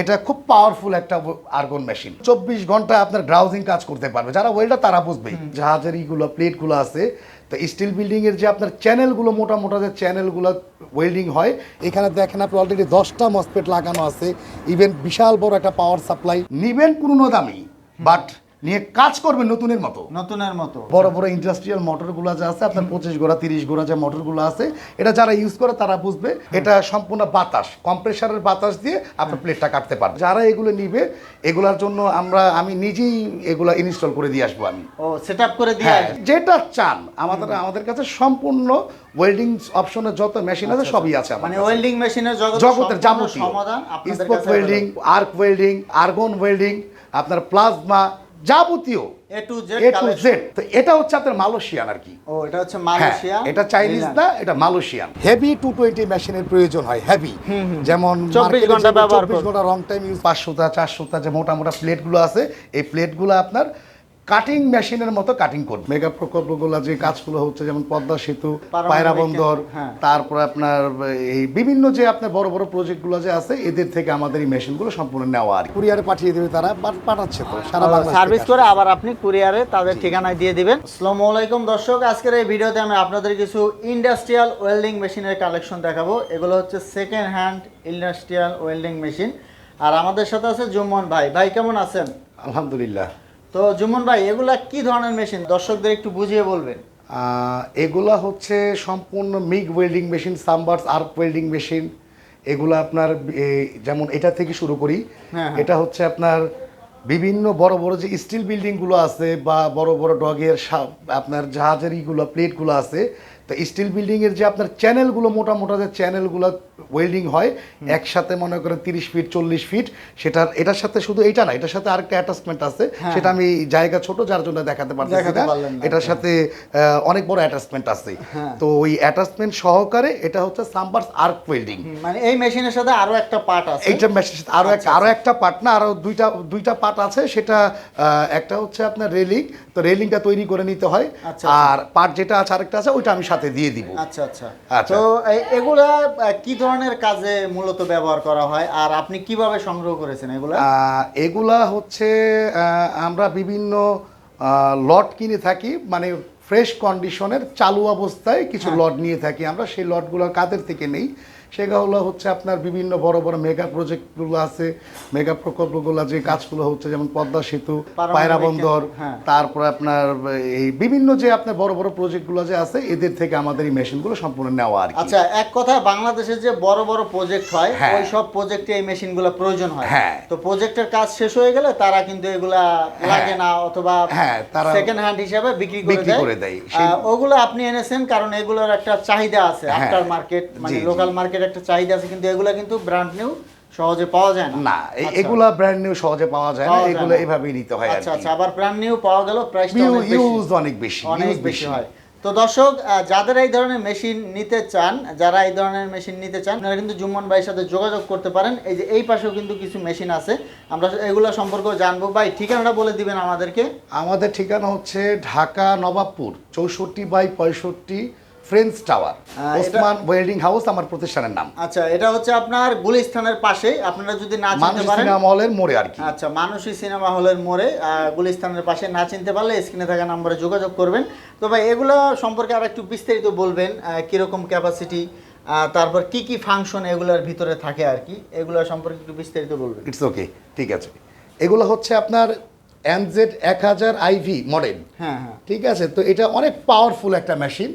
এটা খুব পাওয়ারফুল একটা আর্গন মেশিন চব্বিশ ঘণ্টা আপনার গ্রাউজিং কাজ করতে পারবে। যারা ওয়েল্ডার তারা বুঝবে জাহাজের ইগুলো প্লেটগুলো আছে। তো স্টিল বিল্ডিং এর যে আপনার চ্যানেলগুলো মোটা মোটা যে চ্যানেলগুলো ওয়েল্ডিং হয় এখানে দেখেন আপনি অলরেডি দশটা মসপেট লাগানো আছে। ইভেন বিশাল বড় একটা পাওয়ার সাপ্লাই নিবেন পুরনো দামি বাট নিয়ে কাজ করবেন নতুনের মতো। নতুনের মতো। বড় বড় ইন্ডাস্ট্রিয়াল মোটরগুলো যা আছে আপনার পঁচিশ গোড়া তিরিশ গোড়া যে মোটরগুলো আছে এটা যারা ইউজ করে তারা বুঝবে এটা সম্পূর্ণ বাতাস কম্প্রেসারের বাতাস দিয়ে আপনার প্লেটটা কাটতে পারবে। যারা এগুলো নিবে এগুলোর জন্য আমরা আমি নিজেই এগুলো ইনস্টল করে দিয়ে আসব আমি। ও সেট করে দিয়ে হ্যাঁ যেটা চান আমাদের আমাদের কাছে সম্পূর্ণ ওয়েল্ডিং অপশনের যত মেশিন আছে সবই আছে মানে ওয়েল্ডিং মেশিনের জগতের জগতের যাবতীয়। সমাধান আপনাদের কাছে welding arc welding argon welding আপনার প্লাজমা যাবতীয় A to Z A to Z তো এটা হচ্ছে আপনার মালয়েশিয়ান আর কি। ও এটা হচ্ছে হ্যাঁ, মালয়েশিয়া এটা চাইনিজ না এটা মালয়েশিয়ান। হেভি টু টোয়েন্টি মেশিনের প্রয়োজন হয় হেভি যেমন 24 ঘণ্টা ব্যবহার 24 ঘণ্টা রং টাইম ইউজ পাঁচশোটা চারশোটা যে মোটা মোটা প্লেটগুলো আছে এই প্লেটগুলো আপনার কাটিং মেশিনের মতো কাটিং করবে। মেগা প্রকল্পগুলো যে কাজগুলো হচ্ছে যেমন পদ্মা সেতু পায়রা বন্দর হ্যাঁ। তারপর আপনার এই বিভিন্ন যে আপনার বড় বড় প্রজেক্টগুলো যে আছে এদের থেকে আমাদের এই মেশিনগুলো সম্পূর্ণ নেওয়া আর কুরিয়ারে পাঠিয়ে দেবে তারা পাঠাচ্ছে তো সারা সার্ভিস করে আবার আপনি কুরিয়ারে তাদের ঠিকানায় দিয়ে দিবেন। আসসালামু আলাইকুম দর্শক আজকের এই ভিডিওতে আমি আপনাদের কিছু ইন্ডাস্ট্রিয়াল ওয়েল্ডিং মেশিনের কালেকশন দেখাবো। এগুলো হচ্ছে second hand industrial welding machine আর আমাদের সাথে আছে জুম্মন ভাই। ভাই কেমন আছেন? আলহামদুলিল্লাহ। তো জুম্মন ভাই এগুলা কি ধরনের মেশিন? দর্শকদের একটু বুঝিয়ে বলবেন। এগুলা হচ্ছে সম্পূর্ণ মিগ ওয়েল্ডিং মেশিন সাম্বার্স আর্ক ওয়েল্ডিং মেশিন। এগুলো আপনার যেমন এটা থেকে শুরু করি হ্যাঁ, হ্যাঁ। এটা হচ্ছে আপনার বিভিন্ন বড় বড় যে স্টিল বিল্ডিংগুলো আছে বা বড় বড় ডগের আপনার জাহাজের ইগুলো প্লেটগুলো আছে। তো স্টিল বিল্ডিংয়ের যে আপনার চ্যানেলগুলো মোটা মোটা যে চ্যানেলগুলো ওয়েল্ডিং হয় একসাথে মনে করেন তিরিশ ফিট চল্লিশ ফিট সেটার এটার সাথে শুধু এটা না এটার সাথে আরেকটা অ্যাটাচমেন্ট আছে হ্যাঁ। সেটা আমি জায়গা ছোট যার জন্য দেখাতে পারতেছি না। এটার সাথে অনেক বড় অ্যাটাচমেন্ট আছে। হ্যাঁ। তো ওই অ্যাটাচমেন্ট সহকারে এটা হচ্ছে সাম্বার্স আর্ক ওয়েল্ডিং মানে এই মেশিনের সাথে আরও একটা পার্ট আছে। এইটা মেশিন আরও এক আচ্ছা, আরও একটা পার্ট না আরও দুইটা দুইটা পার্ট আছে সেটা আহ, একটা হচ্ছে আপনার রেলিং তো রেলিংটা তৈরি করে নিতে হয়। আচ্ছা, আর পার্ট যেটা আছে আরেকটা আছে ওইটা আমি সাথে দিয়ে দিব। আচ্ছা আচ্ছা। আচ্ছা। তো এগুলা কি ধরনের কাজে মূলত ব্যবহার করা হয় আর আপনি কীভাবে সংগ্রহ করেছেন এগুলা? আহ, এগুলা হচ্ছে আহ, আমরা বিভিন্ন লট কিনে থাকি মানে ফ্রেশ কন্ডিশনের চালু অবস্থায় কিছু হ্যাঁ। লট নিয়ে থাকি আমরা। সেই লটগুলো কাদের থেকে নেই? সেগুলো হচ্ছে আপনার বিভিন্ন বড় বড় মেগা প্রজেক্টগুলো আছে মেগা প্রকল্পগুলো যে কাজগুলো হচ্ছে যেমন পদ্মা সেতু পায়রা বন্দর হ্যাঁ। তারপর আপনার এই বিভিন্ন যে আপনার বড় বড় প্রজেক্টগুলো যে আছে এদের থেকে আমাদের এই মেশিনগুলো সম্পূর্ণ নেওয়া আর আচ্ছা এক কথা বাংলাদেশে যে বড় বড় প্রজেক্ট হয় হ্যাঁ। ওই সব প্রজেক্টে এই মেশিনগুলো প্রয়োজন হয় হ্যাঁ। তো প্রজেক্টের কাজ শেষ হয়ে গেলে তারা কিন্তু এগুলা লাগে না অথবা হ্যাঁ, তারা সেকেন্ড হ্যান্ড হিসেবে বিক্রি করে বিক্রি দেয় করে দেয়। ওগুলো আপনি এনেছেন কারণ এগুলোর একটা চাহিদা আছে। আফটার মার্কেট মানে। লোকাল মার্কেট একটা চাহিদা আছে কিন্তু এগুলা কিন্তু ব্র্যান্ড নিউ সহজে পাওয়া যায় না। না আচ্ছা। এগুলা ব্র্যান্ড নিউ সহজে পাওয়া যায় না এগুলো না। এভাবেই নিতে হয় আচ্ছা আচ্ছা আবার ব্র্যান্ড নিউ পাওয়া গেল প্রাইসটা অনেক বেশি। ইউজ অনেক বেশি অনেক বেশি হয়। তো দর্শক যাদের এই ধরনের মেশিন নিতে চান যারা এই ধরনের মেশিন নিতে চান আপনারা কিন্তু জুম্মন ভাইয়ের সাথে যোগাযোগ করতে পারেন। এই যে এই পাশেও কিন্তু কিছু মেশিন আছে। আমরা এগুলো সম্পর্কে জানব। ভাই ঠিকানাটা বলে দিবেন আমাদেরকে। আমাদের ঠিকানা হচ্ছে ঢাকা নবাবপুর চৌষট্টি বাই পঁয়ষট্টি friends tower Osman welding house আমার প্রতিষ্ঠানের নাম। আচ্ছা এটা হচ্ছে আপনার গুলিস্তানের পাশে আপনারা যদি না চিনতে পারেন সিনেমা হলের মোড়ে আর কি। আচ্ছা মানুষই সিনেমা হলের মোড়ে আহ, গুলিস্তানের পাশে না চিনতে পারলে স্ক্রিনে থাকা নম্বরে যোগাযোগ করবেন। তো ভাই এগুলো সম্পর্কে আর একটু বিস্তারিত বলবেন কীরকম ক্যাপাসিটি তারপর কি কি ফাংশন এগুলোর ভিতরে থাকে আর কি? এগুলো সম্পর্কে একটু বিস্তারিত বলবেন। ইটস ওকে ঠিক আছে। এগুলো হচ্ছে আপনার এমজেড এক হাজার আইভি মডেল হ্যাঁ হ্যাঁ। ঠিক আছে? তো এটা অনেক পাওয়ারফুল একটা মেশিন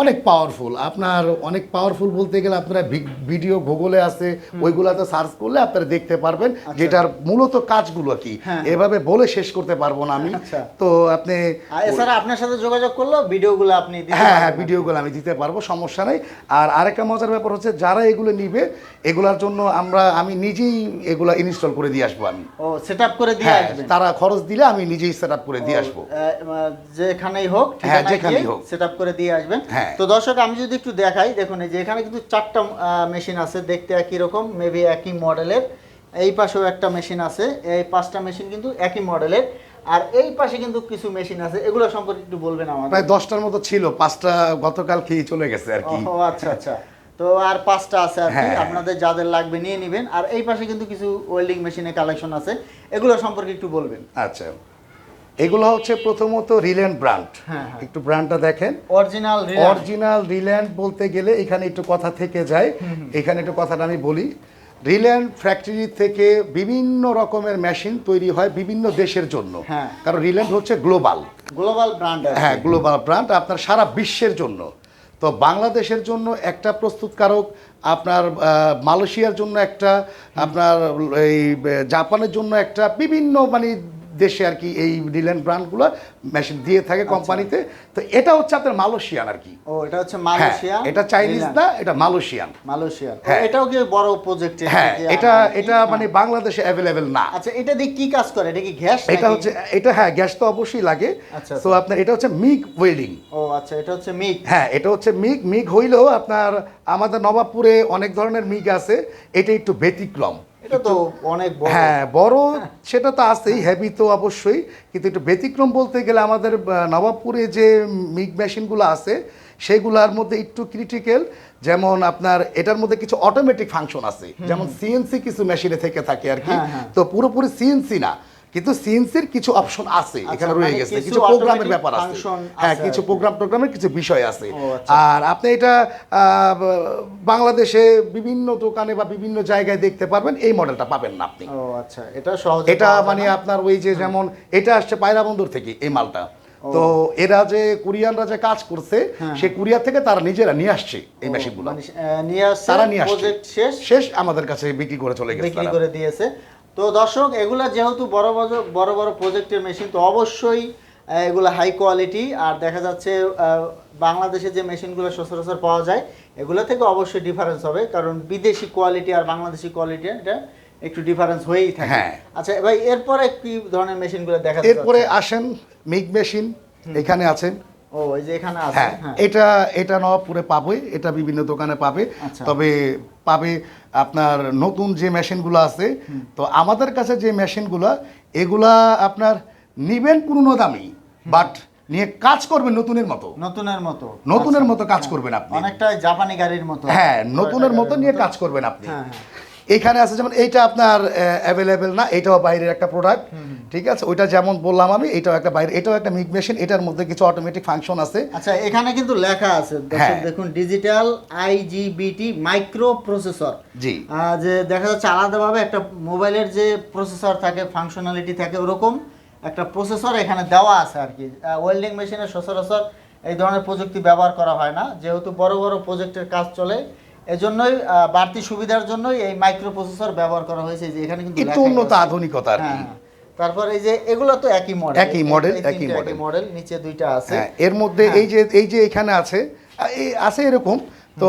অনেক পাওয়ারফুল আপনার অনেক পাওয়ারফুল বলতে গেলে আপনারা ভিডিও গুগলে আছে ওইগুলাতে সার্চ করলে আপনারা দেখতে পারবেন যেটার মূলত কাজগুলো কি। হ্যাঁ। এভাবে বলে শেষ করতে পারব না আমি। আচ্ছা। তো আপনি এছাড়া আপনার সাথে যোগাযোগ করলেও ভিডিওগুলো আপনি হ্যাঁ হ্যাঁ ভিডিওগুলো আমি দিতে পারব সমস্যা নেই। আর আরেকটা মজার ব্যাপার হচ্ছে যারা এগুলো নিবে এগুলার জন্য আমরা আমি নিজেই এগুলা ইনস্টল করে দিয়ে আসব আমি। ও সেট করে দিয়ে হ্যাঁ আসবেন? তারা খরচ দিলে আমি নিজেই সেট আপ করে দিয়ে আসব। যেখানেই হোক হ্যাঁ, যেখানেই হোক। সেট করে দিয়ে আসবেন। হ্যাঁ। তো দর্শক আমি যদি একটু দেখাই দেখুন এই যে এখানে কিন্তু চারটা মেশিন আছে দেখতে একই রকম মেবি একই মডেলের এই পাশেও একটা মেশিন আছে এই পাঁচটা মেশিন কিন্তু একই মডেলের আর এই পাশে কিন্তু কিছু মেশিন আছে এগুলো সম্পর্কে একটু বলবেন আমার প্রায় দশটার মতো ছিল পাঁচটা গতকাল খেয়ে চলে গেছে আর কি। ও আচ্ছা আচ্ছা। তো আর পাঁচটা আছে আর কি হ্যাঁ। আপনাদের যাদের লাগবে নিয়ে নেবেন। আর এই পাশে কিন্তু কিছু ওয়েল্ডিং মেশিনের কালেকশন আছে এগুলো সম্পর্কে একটু বলবেন। আচ্ছা। এগুলো হচ্ছে প্রথমত রিল্যান্ড ব্র্যান্ড। হ্যাঁ, হ্যাঁ। একটু ব্র্যান্ডটা দেখেন। অরিজিনাল অরিজিনাল রিল্যান্ড বলতে গেলে এখানে একটু কথা থেকে যায়। এখানে একটু কথাটা আমি বলি। রিল্যান্ড ফ্যাক্টরি থেকে বিভিন্ন রকমের মেশিন তৈরি হয় বিভিন্ন দেশের জন্য। হ্যাঁ। কারণ রিল্যান্ড হচ্ছে গ্লোবাল। গ্লোবাল ব্র্যান্ড হ্যাঁ গ্লোবাল ব্র্যান্ড আপনার সারা বিশ্বের জন্য। তো বাংলাদেশের জন্য একটা প্রস্তুতকারক আপনার মালয়েশিয়ার জন্য একটা আপনার এই জাপানের জন্য একটা বিভিন্ন মানে দেশে আর কি এই রিল্যান্ড ব্র্যান্ডগুলো মেশিন দিয়ে থাকে কোম্পানিতে তো এটা হচ্ছে আপনার মালয়েশিয়ান আর কি। ও এটা হচ্ছে হ্যাঁ মালয়েশিয়া এটা চাইনিজ না এটা মালয়েশিয়ান। মালয়েশিয়া হ্যাঁ। এটাও কি বড় প্রজেক্ট হ্যাঁ এটা এটা মানে বাংলাদেশে অ্যাভেলেবেল না। আচ্ছা এটা দিয়ে কি কাজ করে? এটা কি গ্যাস এটা হচ্ছে এটা হ্যাঁ গ্যাস তো অবশ্যই লাগে। আচ্ছা, তো আপনার এটা হচ্ছে মিগ ওয়েল্ডিং ও আচ্ছা এটা হচ্ছে মিগ। হ্যাঁ এটা হচ্ছে মিগ মিগ হইলেও আপনার আমাদের নবাবপুরে অনেক ধরনের মিগ আছে। এটা একটু ব্যতিক্রম। এটা তো অনেক হ্যাঁ বড় সেটা তো আছেই হেভি তো অবশ্যই। কিন্তু একটু ব্যতিক্রম বলতে গেলে আমাদের নবাবপুরে যে মিগ মেশিনগুলো আছে সেগুলোর মধ্যে একটু ক্রিটিক্যাল যেমন আপনার এটার মধ্যে কিছু অটোমেটিক ফাংশন আছে। যেমন সিএনসি কিছু মেশিনে থেকে থাকে আর কি। হ্যাঁ, হ্যাঁ। তো পুরোপুরি সিএনসি না। কিন্তু সিএনসির কিছু অপশন আছে আচ্ছা, এখানে রয়ে মানে গেছে। কিছু প্রোগ্রামের ব্যাপার আছে। হ্যাঁ কিছু প্রোগ্রাম প্রোগ্রামের কিছু বিষয় আছে। আচ্ছা। আর আপনি এটা বাংলাদেশে বিভিন্ন দোকানে বা বিভিন্ন জায়গায় দেখতে পারবেন এই মডেলটা পাবেন না আপনি। ও আচ্ছা এটা সহজে এটা মানে আপনার ওই যে যেমন এটা আসছে পায়রা বন্দর থেকে এই মালটা। তো এরা যে কুরিয়ানরা যে কাজ করছে হ্যাঁ। সে কুরিয়ার থেকে তারা নিজেরা নিয়ে আসছে এই মেশিনগুলো মানে, নিয়ে আসছে তারা নিয়ে আসছে। শেষ? শেষ আমাদের কাছে বিক্রি করে চলে গেছে বিক্রি করে দিয়েছে। তো দর্শক এগুলা যেহেতু বড় বড় বড় বড় প্রজেক্টের মেশিন তো অবশ্যই এগুলো হাই কোয়ালিটি আর দেখা যাচ্ছে বাংলাদেশে যে মেশিনগুলো সচরাচর পাওয়া যায় এগুলো থেকে অবশ্যই ডিফারেন্স হবে কারণ বিদেশি কোয়ালিটি আর বাংলাদেশি কোয়ালিটি এটা একটু ডিফারেন্স হয়েই থাকে। হ্যাঁ। আচ্ছা ভাই এরপরে কি ধরনের মেশিনগুলো দেখা এরপরে আসেন মিগ মেশিন এখানে আছেন ও এই যে এখানে আছে হ্যাঁ হ্যাঁ। এটা এটা নবাবপুরে পাবে এটা বিভিন্ন দোকানে পাবে। আচ্ছা। তবে পাবে আপনার নতুন যে মেশিনগুলো আছে তো আমাদের কাছে যে মেশিনগুলো এগুলা আপনার নিবেন পুরনো দামি বাট নিয়ে কাজ করবেন নতুনের মতো। নতুনের মতো। নতুনের আচ্ছা। মতো কাজ করবেন আপনি। অনেকটা জাপানি গাড়ির মতো। হ্যাঁ নতুনের মতো নিয়ে কাজ করবেন আপনি। হ্যাঁ, হ্যাঁ। এখানে আছে যেমন এইটা আপনার অ্যাভেলেবেল না এটাও বাইরের একটা প্রোডাক্ট ঠিক আছে? ওইটা যেমন বললাম আমি এটাও একটা বাইরে এটাও একটা মিগ মেশিন এটার মধ্যে কিছু অটোমেটিক ফাংশন আছে। আচ্ছা এখানে কিন্তু লেখা আছে হ্যাঁ। দেখুন ডিজিটাল আইজিবিটি মাইক্রো প্রসেসর জি। যে দেখা যাচ্ছে আলাদাভাবে একটা মোবাইলের যে প্রসেসর থাকে ফাংশনালিটি থাকে ওরকম একটা প্রসেসর এখানে দেওয়া আছে আর কি। ওয়েল্ডিং মেশিনে সচরাচর এই ধরনের প্রযুক্তি ব্যবহার করা হয় না। যেহেতু বড় বড় প্রজেক্টের কাজ চলে এজন্যই বাড়তি সুবিধার জন্যই এই মাইক্রো প্রসেসর ব্যবহার করা হয়েছে যে এখানে কিন্তু একটু উন্নত আধুনিকতা আর কি হ্যাঁ, হ্যাঁ। তারপর এই যে এগুলো তো একই মডেল একই model, একই model। মডেল নিচে দুইটা আছে হ্যাঁ এর মধ্যে। এই যে এই যে এখানে আছে এই আছে এরকম তো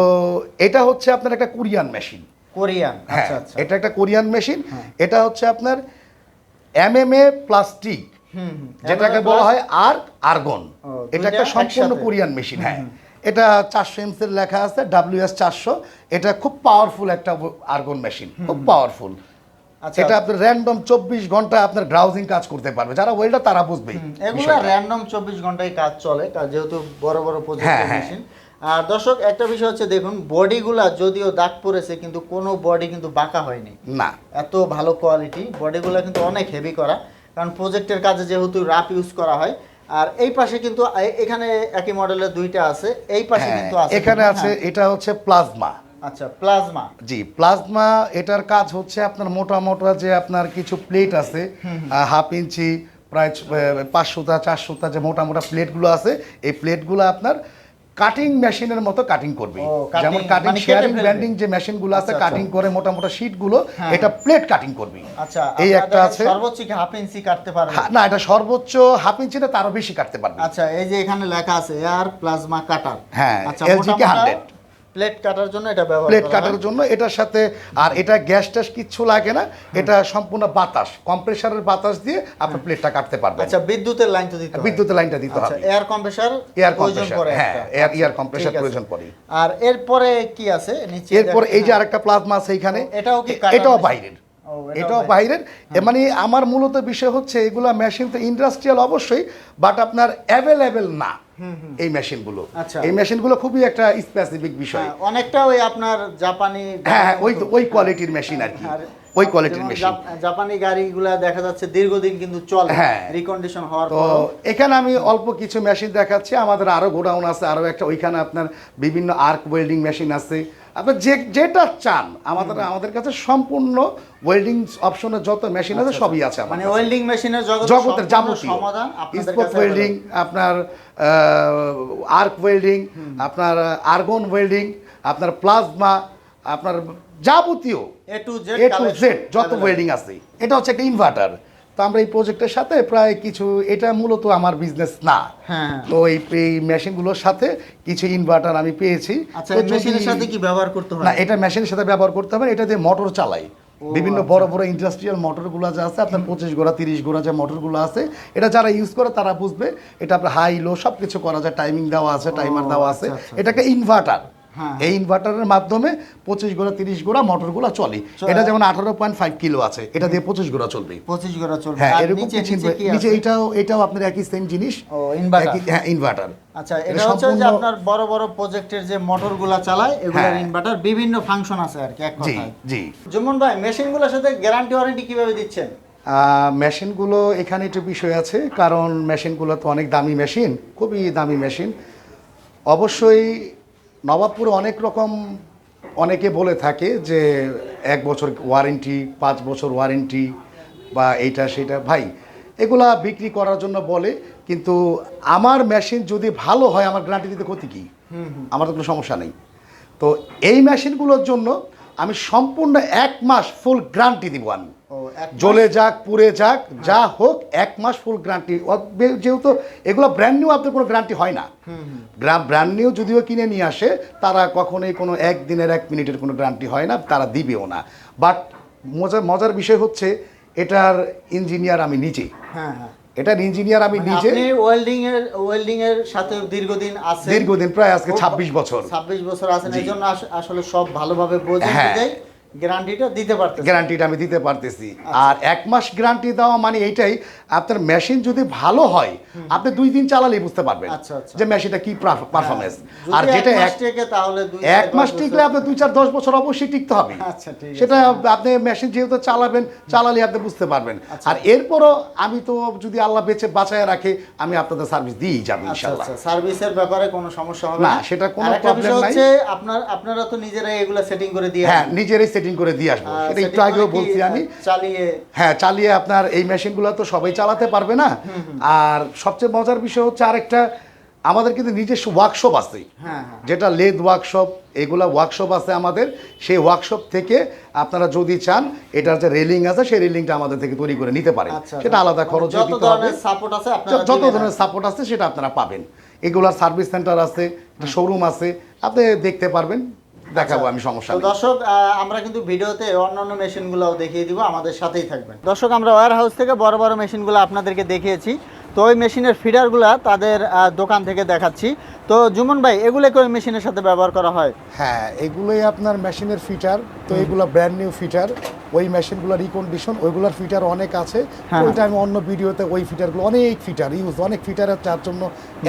এটা হচ্ছে আপনার একটা কোরিয়ান মেশিন কোরিয়ান আচ্ছা আচ্ছা এটা একটা কোরিয়ান মেশিন। এটা হচ্ছে আপনার এমএমএ প্লাস্টিক হুম, হুম। যেটাকে বলা হয় আর আর্গন এটা একটা সম্পূর্ণ কোরিয়ান মেশিন হ্যাঁ এটা চারশো এমসের লেখা আছে ডাব্লিউএস চারশো। এটা খুব পাওয়ারফুল একটা আর্গন মেশিন খুব পাওয়ারফুল আচ্ছা। এটা আপনার র্যান্ডম চব্বিশ ঘণ্টা আপনার গ্রাউজিং কাজ করতে পারবে। যারা ওয়েল্ডার তারা বুঝবেই হুম, এগুলো র্যান্ডম চব্বিশ ঘন্টায় কাজ চলে যেহেতু বড় বড় হ্যাঁ, প্রজেক্টের হ্যাঁ। মেশিন আর দর্শক একটা বিষয় হচ্ছে দেখুন বডিগুলা যদিও দাগ পড়েছে কিন্তু কোনো বডি কিন্তু বাঁকা হয়নি। না। এত ভালো কোয়ালিটি বডিগুলো কিন্তু অনেক হেভি করা। কারণ প্রজেক্টের কাজে যেহেতু রাপ ইউজ করা হয় আর এই পাশে কিন্তু এখানে একই মডেলের দুইটা আছে এই পাশে হ্যাঁ, কিন্তু আছে। এখানে হ্যাঁ। আছে এটা হচ্ছে প্লাজমা আচ্ছা প্লাজমা জি প্লাজমা এটার কাজ হচ্ছে আপনার মোটা মোটা যে আপনার কিছু প্লেট আছে হাফ ইঞ্চি প্রায় পাঁচশোটা চারশোটা যে মোটা মোটা প্লেটগুলো আছে এই প্লেটগুলো আপনার কাটিং মেশিনের মতো কাটিং করবে। যেমন কাটিং শেয়ারিং ব্র্যান্ডিং যে মেশিনগুলো আছে আচ্ছা, আচ্ছা। কাটিং করে মোটা মোটা শীটগুলো এটা প্লেট কাটিং করবে। আচ্ছা এই একটা আছে। সর্বোচ্চ কি হাফ ইঞ্চি কাটতে পারবে না এটা সর্বোচ্চ হাফ ইঞ্চি না তারও বেশি কাটতে পারবে। আচ্ছা এই যে এখানে লেখা আছে এয়ার প্লাজমা কাটার হ্যাঁ, আচ্ছা কে 100 প্লেট কাটার জন্য এটা ব্যবহার প্লেট কাটার জন্য এটার সাথে আর এটা গ্যাস ট্যাস কিচ্ছু লাগে না এটা সম্পূর্ণ বাতাস কম্প্রেসারের বাতাস দিয়ে আপনি প্লেটটা কাটতে পারবেন। আচ্ছা বিদ্যুতের লাইন তো দিতে হয়। বিদ্যুতের লাইনটা দিতে আচ্ছা হবে। এয়ার কম্প্রেসার এয়ার প্রয়োজন পড়ে হ্যাঁ এয়ার এয়ার কম্প্রেসার প্রয়োজন পড়ে। আর এরপরে কি আছে? নিচে এরপর এই যে আরেকটা প্লাজমা আছে এখানে এটাও কি এটাও? বাইরের। এটাও। বাইরের। মানে আমার মূলত বিষয় হচ্ছে এগুলা মেশিন তো ইন্ডাস্ট্রিয়াল অবশ্যই বাট আপনার অ্যাভেলেবেল না। এই মেশিনগুলো। আচ্ছা। এই মেশিনগুলো খুবই একটা স্পেসিফিক বিষয়। হ্যাঁ, অনেকটা ওই আপনার জাপানি হ্যাঁ হ্যাঁ ওই ওই কোয়ালিটির মেশিন আর কি। ওই কোয়ালিটির মেশিন জাপ- জাপানি গাড়িগুলা দেখা যাচ্ছে দীর্ঘদিন কিন্তু চলে হ্যাঁ। রিকন্ডিশন হওয়ার তো এখানে আমি অল্প কিছু মেশিন দেখাচ্ছি। আমাদের আরও গোডাউন আছে আরও একটা ওইখানে আপনার বিভিন্ন আর্ক ওয়েল্ডিং মেশিন আছে। আপনার যে যেটা চান আমাদের আমাদের কাছে সম্পূর্ণ ওয়েল্ডিং অপশনের যত মেশিন আছে সবই আছে মানে ওয়েল্ডিং মেশিনের জগতের যাবতীয়। সমাধান আপনাদের স্পোক কাছে ওয়েল্ডিং আপনার আর্ক ওয়েল্ডিং আপনার আর্গন ওয়েল্ডিং আপনার প্লাজমা আপনার যাবতীয় A to Z A to Z যত ওয়েল্ডিং আছে। এটা হচ্ছে একটা ইনভার্টার তো আমরা এই প্রজেক্টের সাথে প্রায় কিছু এটা মূলত আমার বিজনেস না। হ্যাঁ। তো এই এই মেশিনগুলোর সাথে কিছু ইনভার্টার আমি পেয়েছি। আচ্ছা মেশিনের সাথে কি ব্যবহার করতে হয়? না এটা মেশিনের সাথে ব্যবহার করতে হবে এটা দিয়ে মোটর চালাই। বিভিন্ন আচ্ছা। বড় বড় ইন্ডাস্ট্রিয়াল মোটরগুলো যা আছে আপনার পঁচিশ গোড়া তিরিশ গোড়া যে মোটরগুলো আছে এটা যারা ইউজ করে তারা বুঝবে এটা আপনার হাই লো সব কিছু করা যায় টাইমিং দেওয়া আছে টাইমার দেওয়া আছে। আচ্ছা, আচ্ছা, এটাকে ইনভার্টার। এই ইনভার্টারের মাধ্যমে পঁচিশ গোড়া তিরিশ গোড়া মোটরগুলো চলে। চলে। এটা যেমন আঠারো পয়েন্ট ফাইভ কিলো আছে এটা দিয়ে পঁচিশ গোড়া চলবে। পঁচিশ গোড়া চলবে। হ্যাঁ এরকম নিচে? এটাও এটাও আপনার একই সেম জিনিস। ইনভার্টার হ্যাঁ ইনভার্টার আচ্ছা এটা হচ্ছে যে আপনার বড় বড় প্রজেক্টের যে মোটরগুলা চালায় এগুলোর হ্যাঁ। ইনভার্টার বিভিন্ন ফাংশন আছে আর কি এক কথায়। জি। যেমন ভাই মেশিনগুলোর সাথে গ্যারান্টি ওয়ারেন্টি কীভাবে দিচ্ছেন? মেশিনগুলো এখানে একটু বিষয় আছে কারণ মেশিনগুলো তো অনেক দামি মেশিন খুবই দামি মেশিন অবশ্যই নবাবপুরে অনেক রকম অনেকে বলে থাকে যে এক বছর ওয়ারেন্টি পাঁচ বছর ওয়ারেন্টি বা এইটা সেটা। ভাই এগুলা বিক্রি করার জন্য বলে কিন্তু আমার মেশিন যদি ভালো হয় আমার গ্যারান্টি দিতে ক্ষতি কী? আমার তো কোনো সমস্যা নেই। তো এই মেশিনগুলোর জন্য আমি সম্পূর্ণ এক মাস ফুল গ্যারান্টি দিব আমি। জ্বলে যাক পুড়ে যাক যা হোক এক মাস ফুল গ্যারান্টি যেহেতু এগুলো ব্র্যান্ড নিউ আপনার কোনো গ্যারান্টি হয় না। ব্র্যান্ড নিউ যদিও কিনে নিয়ে আসে তারা কখনোই কোনো একদিনের এক মিনিটের কোনো গ্যারান্টি হয় না তারা দিবেও না। বাট মজার মজার বিষয় হচ্ছে এটার ইঞ্জিনিয়ার আমি নিজে। হ্যাঁ হ্যাঁ। এটার ইঞ্জিনিয়ার আমি মানে নিজে। ওয়েল্ডিং এর ওয়েল্ডিং এর সাথে দীর্ঘদিন আছে দীর্ঘদিন প্রায় আজকে ছাব্বিশ বছর। ছাব্বিশ বছর আছেন জন্য আসলে সব ভালোভাবে বোঝেন হ্যাঁ। গ্যারান্টিটা দিতে পারতেছে গ্যারান্টিটা আমি দিতে পারতেছি আচ্ছা। আর এক মাস গ্যারান্টি দেওয়া মানে এইটাই আপনার মেশিন যদি ভালো হয় আপনি দুই দিন চালালেই বুঝতে পারবেন আচ্ছা, আচ্ছা। যে মেশিনটা কি পারফরমেন্স আর যেটা এক তাহলে এক মাস টিকলে আপনি দুই চার দশ বছর অবশ্যই টিকতে হবে আচ্ছা ঠিক সেটা আপনি মেশিন যেহেতু চালাবেন চালালে আপনি বুঝতে পারবেন আচ্ছা। আর এরপরও আমি তো যদি আল্লাহ বেঁচে বাঁচায় রাখে আমি আপনাদের সার্ভিস দিয়েই যাব আচ্ছা আচ্ছা সার্ভিসের ব্যাপারে কোনো সমস্যা হবে না, সেটা কোনো বিষয় নাই। আপনার আপনারা তো নিজেরাই এগুলা সেটিং করে দিয়ে হ্যাঁ। নিজেরই সেটিং করে দিয়ে আসব। আহ, সেটা একটু আগেও বলছি আমি। চালিয়ে। হ্যাঁ চালিয়ে আপনার এই মেশিনগুলো তো সবাই চালাতে পারবে না। আর সবচেয়ে মজার বিষয় হচ্ছে আরেকটা আমাদের কিন্তু নিজস্ব ওয়ার্কশপ আছে। হ্যাঁ হ্যাঁ যেটা লেদ ওয়ার্কশপ এগুলা ওয়ার্কশপ আছে আমাদের। সেই ওয়ার্কশপ থেকে আপনারা যদি চান এটার যে রেলিং আছে সেই রেলিংটা আমাদের থেকে তৈরি করে নিতে পারেন। আচ্ছা সেটা আলাদা মানে খরচ যত দিতে হবে। ধরনের সাপোর্ট আছে আপনারা যত ধরনের সাপোর্ট আছে সেটা আপনারা পাবেন। এগুলার সার্ভিস সেন্টার আছে শোরুম আছে। আপনি দেখতে পারবেন। দেখাবো আমি সমস্যা তো দর্শক আমরা কিন্তু ভিডিওতে অন্যান্য মেশিনগুলোও দেখিয়ে দিব আমাদের সাথেই থাকবেন। দর্শক আমরা ওয়্যার হাউস থেকে বড় বড় মেশিনগুলো আপনাদেরকে দেখিয়েছি। তো ওই মেশিনের ফিডারগুলো তাদের দোকান থেকে দেখাচ্ছি। তো জুমন ভাই এগুলোকে ওই মেশিনের সাথে ব্যবহার করা হয়? হ্যাঁ এগুলোই আপনার মেশিনের ফিটার তো এগুলো ব্র্যান্ড নিউ ফিটার ওই মেশিনগুলো রিকন্ডিশন ওইগুলোর ফিটার অনেক আছে। হ্যাঁ। ওইটা আমি অন্য ভিডিওতে ওই ফিটারগুলো অনেক ফিটার ইউজ অনেক ফিটার তার জন্য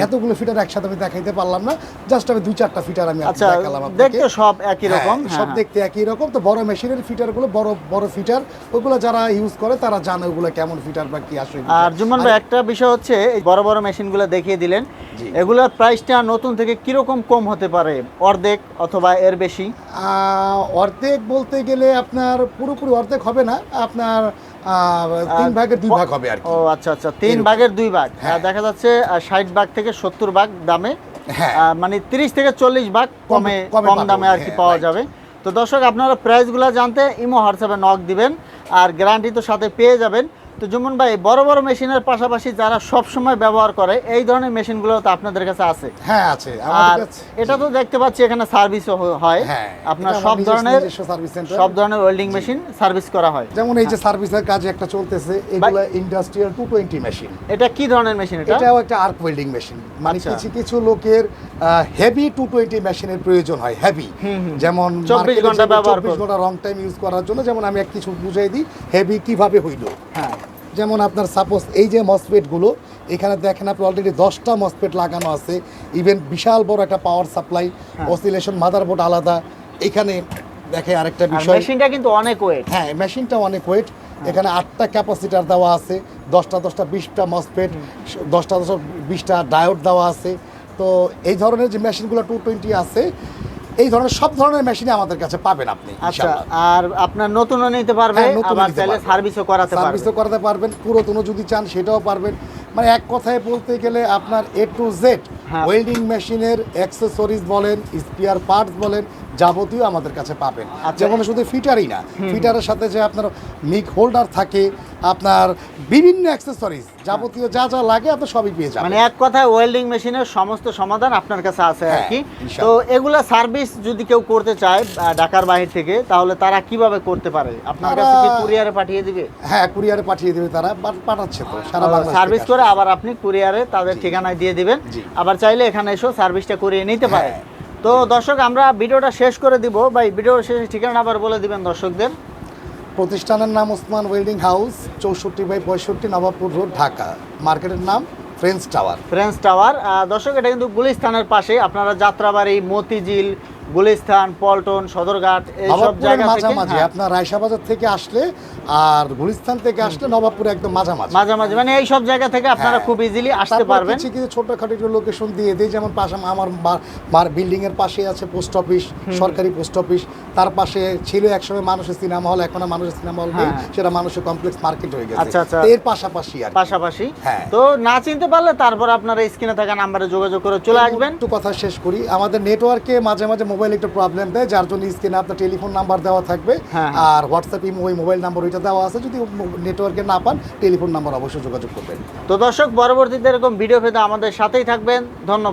এতগুলো ফিটার একসাথে আমি দেখাইতে পারলাম না। জাস্ট আমি দুই চারটা ফিটার আমি আচ্ছা দেখালাম দেখতে সব একই হ্যাঁ, রকম সব হ্যাঁ, দেখতে একই রকম। তো বড় মেশিনের ফিটারগুলো বড় বড় ফিটার ওগুলো যারা ইউজ করে তারা জানে ওগুলো কেমন ফিটার বা কি আসে আর জুমন ভাই একটা বিষয় হচ্ছে এই বড় বড় মেশিনগুলো দেখিয়ে দিলেন। এগুলোর প্রাইসটা নতুন থেকে কীরকম কম হতে পারে? অর্ধেক অথবা এর বেশি? আহ, অর্ধেক বলতে গেলে আপনার পুরোপুরি অর্ধেক হবে না আপনার তিন ভাগের দুই ভাগ হবে আর কি। ও আচ্ছা আচ্ছা তিন ভাগের দুই ভাগ। হ্যাঁ। দেখা যাচ্ছে ষাট ভাগ থেকে সত্তর ভাগ দামে। হ্যাঁ। মানে তিরিশ থেকে চল্লিশ ভাগ কমে কমে কম দামে আর কি হ্যাঁ, পাওয়া যাবে। তো দর্শক আপনারা প্রাইসগুলো জানতে ইমো হোয়াটসঅ্যাপে নক দিবেন। আর গ্যারান্টি তো সাথে পেয়ে যাবেন। তো যেমন ভাই বড় বড় মেশিনের পাশাপাশি যারা সব সময় ব্যবহার করে এই ধরনের মেশিনগুলো তো আপনাদের কাছে আছে। হ্যাঁ আছে। আর আমাদের কাছে এটা তো দেখতে পাচ্ছি এখানে সার্ভিসও হয়। হ্যাঁ, আপনার সব ধরনের সার্ভিস সেন্টার সব ধরনের ওয়েল্ডিং মেশিন সার্ভিস করা হয়। যেমন এই যে সার্ভিসের কাজ একটা চলতেছে এগুলো ইন্ডাস্ট্রিয়াল টু টোয়েন্টি মেশিন এটা কি ধরনের মেশিন এটা? এটাও একটা আর্ক ওয়েল্ডিং মেশিন মানে আচ্ছা। কিছু কিছু লোকের হেভি টু টোয়েন্টি মেশিনের প্রয়োজন হয় হেভি যেমন 24 ঘণ্টা ব্যবহার 24 ঘণ্টা রং টাইম ইউজ করার জন্য যেমন আমি এক কিছু বুঝাই দিই হেভি কীভাবে হইল? হ্যাঁ। যেমন আপনার সাপোজ এই যে মসফেটগুলো এখানে দেখেন আপনি অলরেডি দশটা মসপেট লাগানো আছে। ইভেন বিশাল বড় একটা পাওয়ার সাপ্লাই হ্যাঁ। অসিলেশন মাদারবোর্ড আলাদা। এখানে দেখে আরেকটা আর বিষয়। মেশিনটা কিন্তু অনেক ওয়েট হ্যাঁ মেশিনটা অনেক ওয়েট এখানে আটটা ক্যাপাসিটার দেওয়া আছে দশটা দশটা বিশটা মসপেট দশটা দশটা বিশটা ডায়োড দেওয়া আছে। তো এই ধরনের যে মেশিনগুলো টু টোয়েন্টি আছে এই ধরনের সব ধরনের মেশিনই আমাদের কাছে পাবেন আপনি আচ্ছা আর আপনার নতুনও নিতে পারবেন হ্যাঁ, নতুনও আবার চাইলে সার্ভিসও করাতে পারবে। সার্ভিসও করাতে পারবেন পুরাতনও যদি চান সেটাও পারবেন। মানে এক কথায় বলতে গেলে আপনার এ টু জেড। ওয়েল্ডিং মেশিনের অ্যাক্সেসরিজ বলেন স্পিয়ার পার্টস বলেন যাবতীয় আমাদের কাছে পাবেন। আচ্ছা। যেমন শুধু ফিটারই না। ফিটারের সাথে যে আপনার মিক হোল্ডার থাকে আপনার বিভিন্ন অ্যাক্সেসরিজ যাবতীয় যা যা লাগে আপনি সবই পেয়ে যাবেন। মানে এক কথায় ওয়েল্ডিং মেশিনের সমস্ত সমাধান আপনার কাছে আছে আর হ্যাঁ, কি। তো এগুলা সার্ভিস যদি কেউ করতে চায় ঢাকার বাহির থেকে তাহলে তারা কীভাবে করতে পারে? আপনার কাছে কি কুরিয়ারে পাঠিয়ে দিবে? হ্যাঁ কুরিয়ারে পাঠিয়ে দেবে তারা পাঠাচ্ছে তো সারা বাংলাদেশ সার্ভিস করে আবার আপনি কুরিয়ারে তাদের ঠিকানায় দিয়ে দিবেন। আবার চাইলে এখানে এসেও সার্ভিসটা করিয়ে নিতে পারে। হ্যাঁ। তো দর্শক আমরা ভিডিওটা শেষ করে দিব। ভাই ভিডিও শেষে ঠিকানা আবার বলে দিবেন দর্শকদের। প্রতিষ্ঠানের নাম ওসমান ওয়েল্ডিং হাউস চৌষট্টি বাই পঁয়ষট্টি নবাবপুর রোড ঢাকা। মার্কেটের নাম ফ্রেন্স টাওয়ার। Friends tower. দর্শক এটা কিন্তু গুলিস্তানের পাশে। আপনারা যাত্রাবাড়ি মতিঝিল গুলিস্তান পল্টন সদরঘাট এইসব জায়গা থেকে মাঝামাঝি হ্যাঁ, আপনার রায়সা বাজার থেকে আসলে আর গুলিস্তান থেকে আসলে নবাবপুরে একদম মাঝামাঝি। মাঝামাঝি মানে এই সব জায়গা থেকে আপনারা হ্যাঁ। খুব ইজিলি আসতে পারবেন। কিছু কিছু ছোটখাটো একটু লোকেশন দিয়ে দিই যেমন পাশে আমার মার বিল্ডিং এর পাশে আছে পোস্ট অফিস সরকারি পোস্ট অফিস তার পাশে ছিল একসময় মানুষের সিনেমা হল এখন মানুষের সিনেমা হল নেই। হ্যাঁ। সেটা মানুষের কমপ্লেক্স মার্কেট হয়ে গেছে। আচ্ছা, আচ্ছা। এর পাশাপাশি আর পাশাপাশি। হ্যাঁ। তো না চিনতে পারলে তারপর আপনারা স্ক্রিনে থাকা নাম্বারে যোগাযোগ করে চলে আসবেন। একটু কথা শেষ করি। আমাদের নেটওয়ার্কে মাঝে মাঝে মোবাইল একটু প্রবলেম দেয় যার জন্য স্ক্রিনে আপনার টেলিফোন নাম্বার দেওয়া থাকবে হ্যাঁ। আর হোয়াটসঅ্যাপ ইমো ওই মোবাইল নাম্বার ওইটা দেওয়া আছে। যদি নেটওয়ার্কে না পান টেলিফোন নাম্বার অবশ্যই যোগাযোগ করবেন। তো দর্শক পরবর্তীতে এরকম ভিডিও পেতে আমাদের সাথেই থাকবেন। ধন্যবাদ।